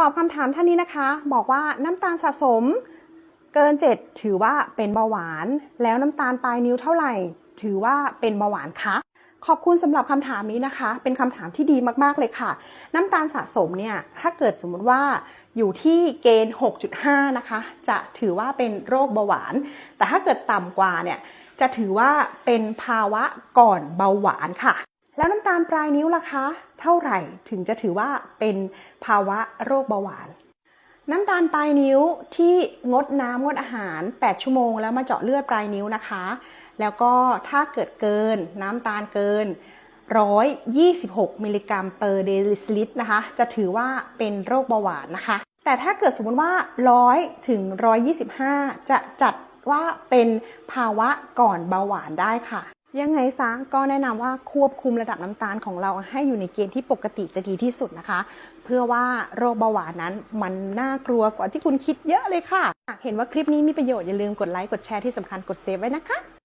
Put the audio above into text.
ตอบคำถามท่านนี้นะคะ บอกว่าน้ำตาลสะสมเกิน 7 ถือว่าเป็นเบาหวาน แล้วน้ำตาลปลายนิ้วเท่าไหร่ ถือว่าเป็นเบาหวานคะขอบคุณสำหรับคำถามนี้นะคะ เป็นคำถามที่ดีมากๆเลยค่ะ น้ำตาลสะสมเนี่ยถ้าเกิดสมมุติว่าอยู่ที่เกณฑ์ 6.5 นะคะ จะถือว่าเป็นโรคเบาหวาน แต่ถ้าเกิดต่ำกว่าเนี่ยจะถือว่าเป็นภาวะก่อนเบาหวานค่ะ แล้วน้ำตาลปลายนิ้วล่ะคะ เท่าไหร่ถึงจะถือว่าเป็นภาวะโรคเบาหวาน น้ำตาลปลายนิ้วที่งดน้ำงดอาหาร 8 ชั่วโมง แล้วมาเจาะเลือดปลายนิ้วนะคะ แล้วก็ถ้าเกิดเกินน้ำตาลเกิน 126 มิลลิกรัมเปอร์เดลิลิตรนะคะ จะถือว่าเป็นโรคเบาหวานนะคะ แต่ถ้าเกิดสมมติว่า 100 ถึง 125 จะจัดว่าเป็นภาวะก่อนเบาหวานได้ค่ะ ยังไงซะก็แนะนำว่าควบคุมระดับน้ำตาลของเราให้อยู่ในเกณฑ์ที่ปกติจะดีที่สุดนะคะ เพื่อว่าโรคเบาหวานนั้นมันน่ากลัวกว่าที่คุณคิดเยอะเลยค่ะ เห็นว่าคลิปนี้มีประโยชน์อย่าลืมกดไลค์กดแชร์ที่สำคัญกดเซฟไว้นะคะ